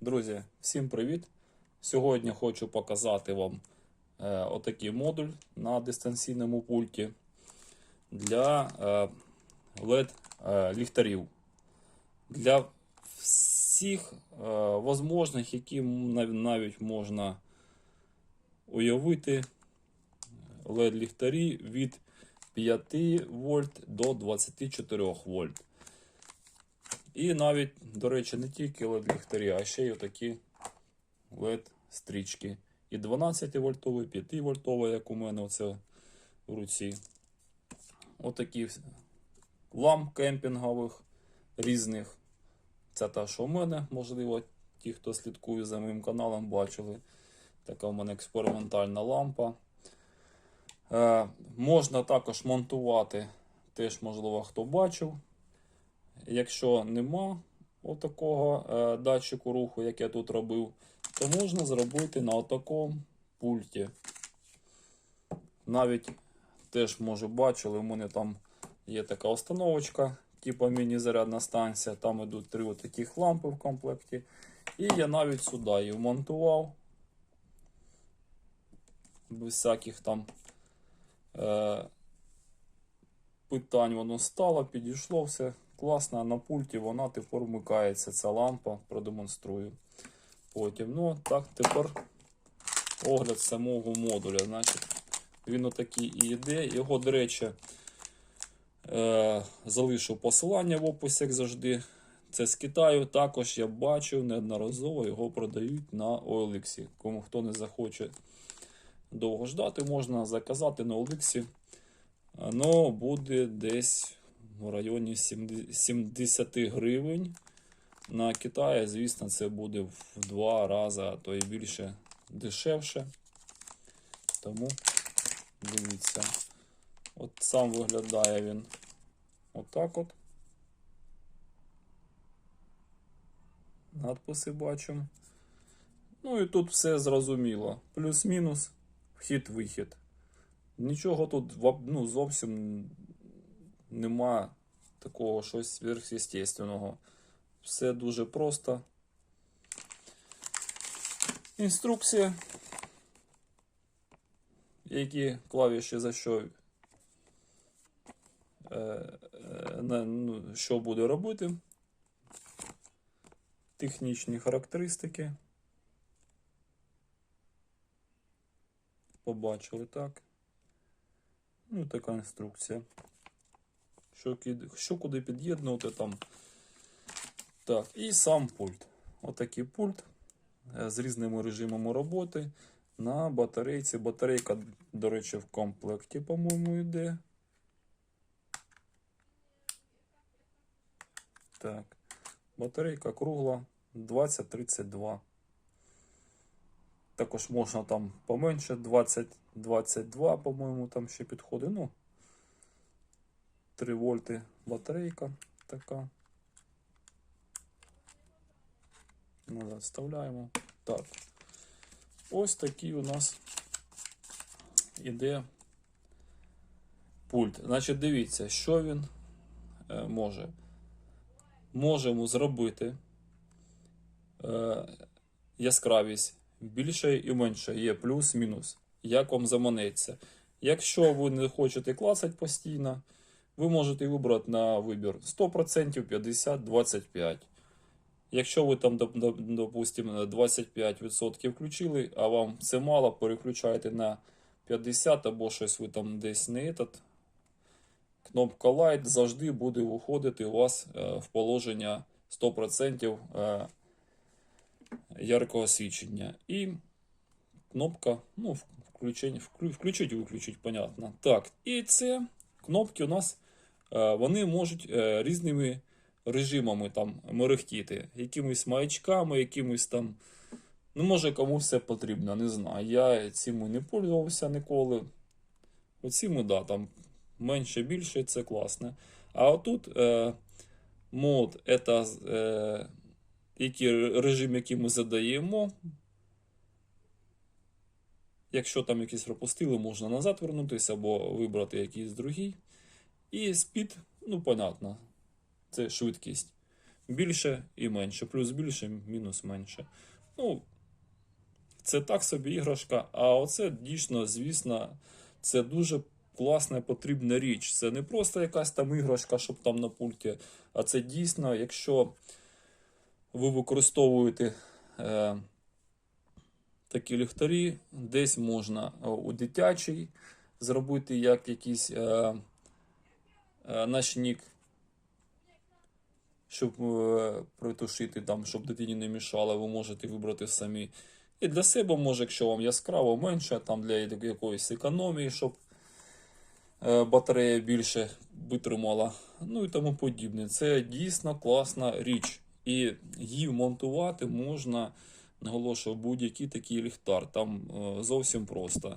Друзі, всім привіт! Сьогодні хочу показати вам е, отакий модуль на дистанційному пульті для е, LED е. Для всіх е, возможних, які нав- навіть можна уявити LED ліхтарі від 5 вольт до 24 вольт. І навіть, до речі, не тільки LED ліхтарі, а ще й отакі LED стрічки. І 12 вольтовий, 5 вольтовий, як у мене оце в руці. Отакі ламп кемпінгових різних. Це та, що в мене, можливо, ті, хто слідкує за моїм каналом, бачили. Така в мене експериментальна лампа. Е, можна також монтувати, теж, можливо, хто бачив. Якщо нема отакого е, датчику руху, як я тут робив, то можна зробити на отакому пульті. Навіть теж, може, бачили, у мене там є така установочка, типу міні-зарядна станція. Там йдуть три отаких лампи в комплекті. І я навіть сюди її вмонтував. Без всяких там е, питань воно стало, підійшло все класно. На пульті вона тепер вмикається, ця лампа, продемонструю. Потім, ну, так, тепер огляд самого модуля. Значить, він отакий і йде. Його, до речі, е, залишу посилання в описі, як завжди. Це з Китаю. Також я бачив неодноразово його продають на OLX. Кому хто не захоче довго ждати, можна заказати на OLX. Воно буде десь в районі 70 гривень. На Китаї, звісно, це буде в два рази, а то і більше дешевше. Тому дивіться. От сам виглядає він отак от. Надписи бачимо. Ну і тут все зрозуміло. Плюс-мінус, вхід-вихід. Нічого тут ну, зовсім нема такого щось сверхъестественного. Все дуже просто. Інструкція. Які клавіші за що, е, ну, що буде робити. Технічні характеристики. Побачили так. Ну, така інструкція. Що, що куди під'єднувати там. Так, і сам пульт. Отакий пульт е, з різними режимами роботи на батарейці. Батарейка, до речі, в комплекті, по-моєму, йде. Так. Батарейка кругла 2032. Також можна там поменше 20-22, по-моєму, там ще підходить. Ну, 3 вольти батарейка така. Назад вставляємо. Так. Ось такий у нас іде пульт. Значить, дивіться, що він е, може. Можемо зробити е, яскравість більше і менше. Є плюс-мінус. Як вам заманеться. Якщо ви не хочете клацати постійно, ви можете вибрати на вибір 100%, 50-25%. Якщо ви там, доп- доп- допустимо, 25% включили, а вам це мало, переключаєте на 50 або щось ви там десь не этот. Кнопка Light завжди буде виходити у вас е, в положення 100% е, яркого свічення. І кнопка, ну, включить і виключить, понятно. Так, і це кнопки у нас вони можуть е, різними режимами там мерехтіти, якимись маячками, якимись там. Ну, може, комусь це потрібно, не знаю. Я цими не пользувався ніколи. Оціми, да, там менше, більше, це класно. А отут е, мод, це е, який режим, який ми задаємо. Якщо там якісь пропустили, можна назад вернутися або вибрати якийсь другий. І спід, ну, понятно, це швидкість. більше і менше, плюс більше, мінус менше. Ну, це так собі іграшка, а оце дійсно, звісно, це дуже класна потрібна річ. Це не просто якась там іграшка, щоб там на пульті, а це дійсно, якщо ви використовуєте е, такі ліхтарі, десь можна е, у дитячий зробити як якийсь е, е, ночник, щоб е, притушити там, щоб дитині не мішало, ви можете вибрати самі. І для себе, може, якщо вам яскраво менше, там для якоїсь економії, щоб е, батарея більше витримала, ну і тому подібне. Це дійсно класна річ. І її вмонтувати можна, наголошую, будь-який такий ліхтар. Там зовсім просто.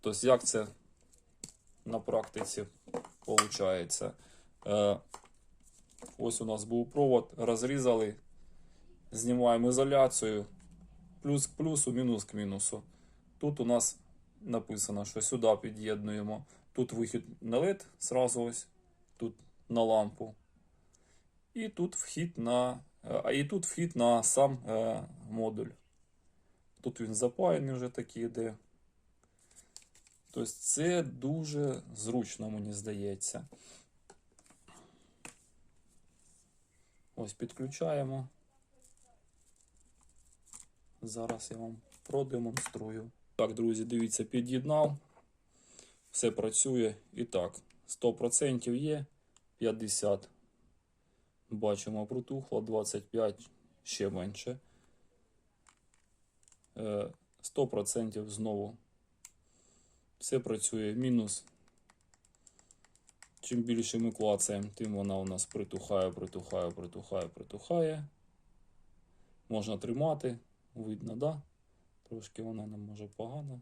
Тобто, як це на практиці виходить? Е, ось у нас був провод, розрізали, знімаємо ізоляцію, плюс к плюсу, мінус к мінусу. Тут у нас написано, що сюди під'єднуємо. Тут вихід на LED, сразу ось, тут на лампу. І тут вхід на, е, і тут вхід на сам е, модуль. Тут він запаяний вже такий йде. Тобто це дуже зручно, мені здається. Ось підключаємо. Зараз я вам продемонструю. Так, друзі, дивіться, під'єднав. Все працює. І так, 100% є, 50. Бачимо, протухло, 25 ще менше. Е, 100% знову. Все працює. Мінус. Чим більше ми клацаємо, тим вона у нас притухає, притухає, притухає, притухає. Можна тримати. Видно, да? Трошки вона нам може погано.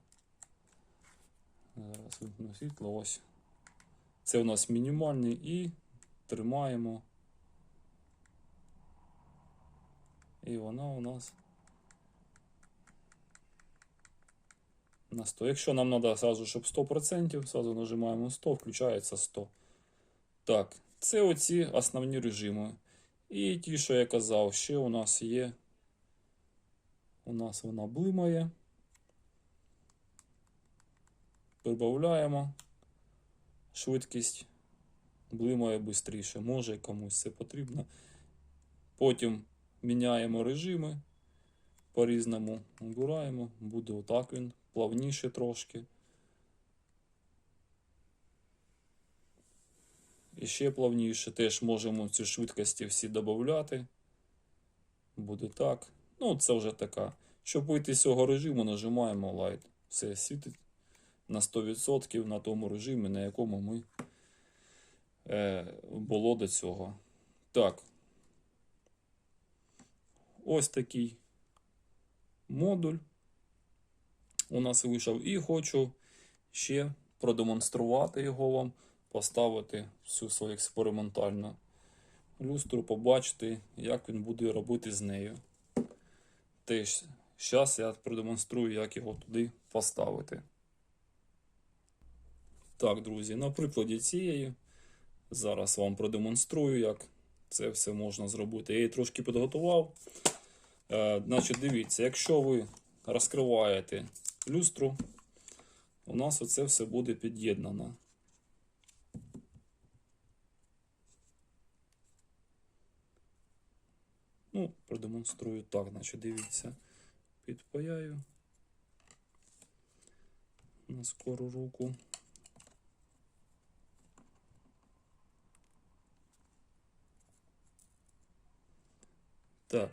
Зараз вимкну світло. Ось. Це у нас мінімальний і тримаємо. І вона у нас на 100. Якщо нам треба сразу, щоб 100%, сразу нажимаємо 100, включається 100. Так, це оці основні режими. І ті, що я казав, ще у нас є. У нас вона блимає. Прибавляємо швидкість, блимає швидше. Може комусь це потрібно. Потім міняємо режими по-різному. Обираємо, буде отак він, плавніше трошки. І ще плавніше теж можемо ці швидкості всі додати. Буде так. Ну, це вже така. Щоб вийти з цього режиму, нажимаємо Light. Все світить на 100% на тому режимі, на якому ми е, було до цього. Так. Ось такий модуль у нас вийшов. І хочу ще продемонструвати його вам, поставити всю свою експериментальну люстру, побачити, як він буде робити з нею. Теж зараз я продемонструю, як його туди поставити. Так, друзі, на прикладі цієї зараз вам продемонструю, як це все можна зробити. Я її трошки підготував. Е, значить, дивіться, якщо ви розкриваєте люстру, у нас оце все буде під'єднано. Ну, продемонструю так, значить, дивіться, підпаяю на скору руку. Так.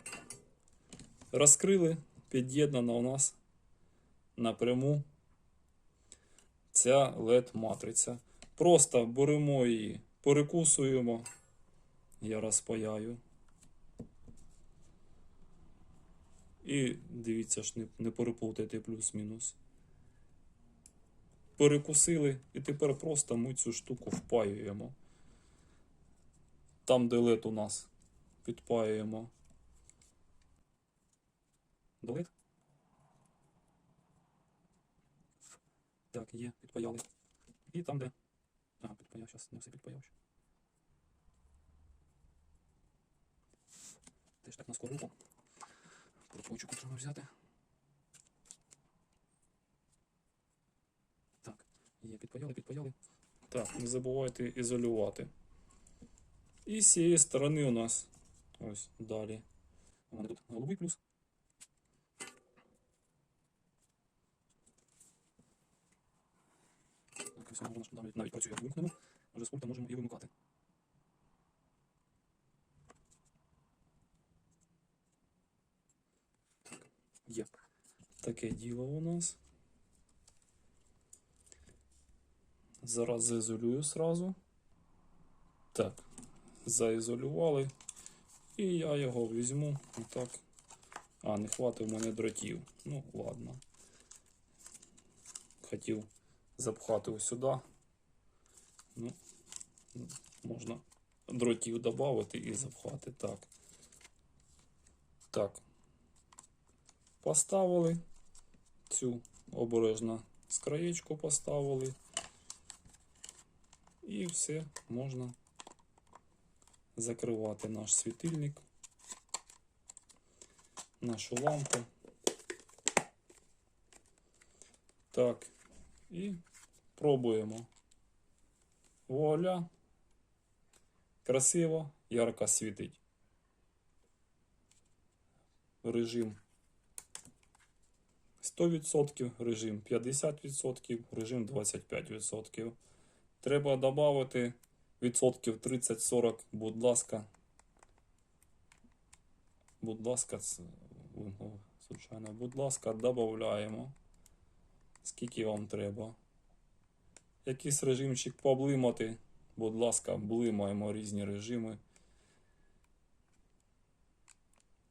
Розкрили, під'єднана у нас напряму ця LED-матриця. Просто беремо її, перекусуємо. Я розпаяю. І дивіться ж, не, не переплутайте плюс-мінус. Перекусили, і тепер просто ми цю штуку впаюємо. Там, де LED у нас підпаюємо. Долит? Так, є, підпаяли. І там, де. Ага, підпаяв, зараз не все підпаяв. ще. Теж так на скоруху. Пропочку треба взяти. Так, є, підпаяли, підпаяли. Так, не забувайте ізолювати. І з цієї сторони у нас ось далі. У мене тут голубий плюс. Так, все, ж навіть, навіть працює, вимкнемо. Вже з пульта можемо і вимикати. Так, є. Таке діло у нас. Зараз заізолюю сразу. Так, заізолювали. І я його візьму. Отак. А, не хватить у мене дротів. Ну, ладно. Хотів запхати ось сюди. Ну, можна дротів додати і запхати. Так. Так. Поставили. Цю обережно з краєчку поставили. І все можна закривати наш світильник, нашу лампу. Так, і пробуємо. Вуаля. Красиво, ярко світить. Режим 100%, режим 50%, режим 25%. Треба додати відсотків 30-40, будь ласка. Будь ласка, звичайно, будь ласка, додаємо. Скільки вам треба. Якийсь режимчик поблимати. Будь ласка, блимаємо різні режими.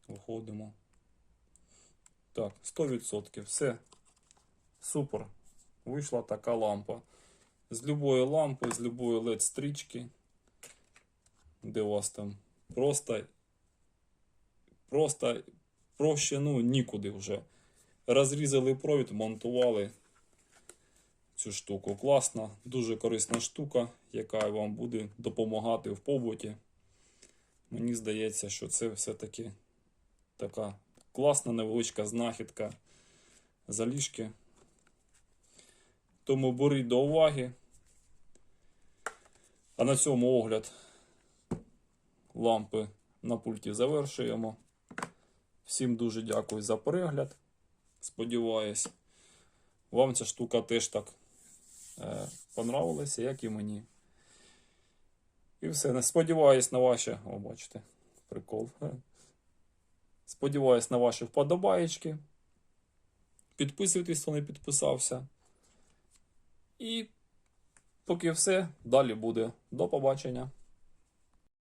Виходимо. Так, 100%. Все. Супер. Вийшла така лампа. З любої лампи, з любої LED стрічки, де у вас там просто, просто проще, ну, нікуди вже. Розрізали провід, монтували цю штуку. Класна, дуже корисна штука, яка вам буде допомагати в побуті. Мені здається, що це все-таки така класна невеличка знахідка заліжки. Тому беріть до уваги. А на цьому огляд лампи на пульті завершуємо. Всім дуже дякую за перегляд. Сподіваюсь, вам ця штука теж так е, понравилася, як і мені. І все. Не Сподіваюсь на ваші. О, бачите, прикол. Сподіваюсь на ваші вподобаєчки. Підписуйтесь, хто не підписався. І поки все, далі буде. До побачення.